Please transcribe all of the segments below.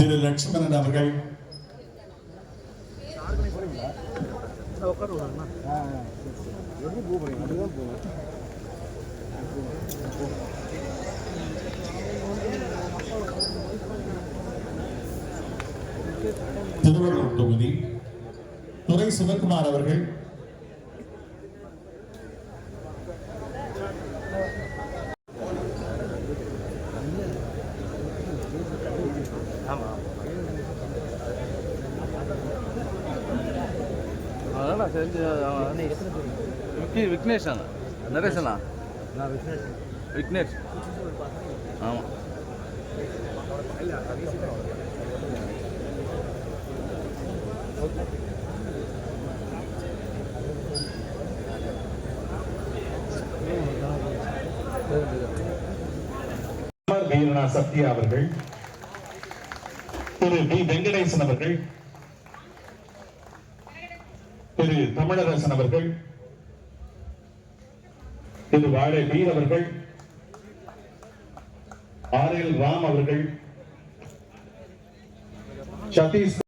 திரு லட்சுமணன் அவர்கள். திருவள்ளூர் தொகுதி. துறை சிவகுமார் அவர்கள். அதெல்லாம் செஞ்சு விக்கி விக்னேஷ் அண்ணா. நரேஷ் அண்ணா? விக்னேஷ். ஆமாம் வீரனா சத்யா அவர்கள் திரு டி வெங்கடேசன் அவர்கள் திரு தமிழரசன் அவர்கள் திரு வாழை வீர் அவர்கள் ஆர் எல் ராம் அவர்கள் சதீஷ்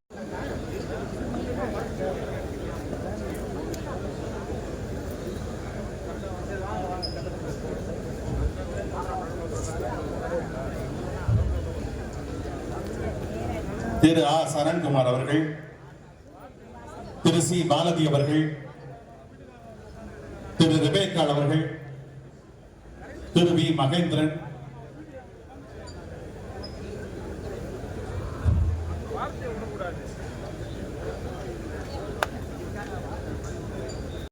திரு ஆ சரண்குமார் அவர்கள் திரு சி. பாலதி அவர்கள் திரு ரெபேக்காள் அவர்கள் திரு வி. மகேந்திரன்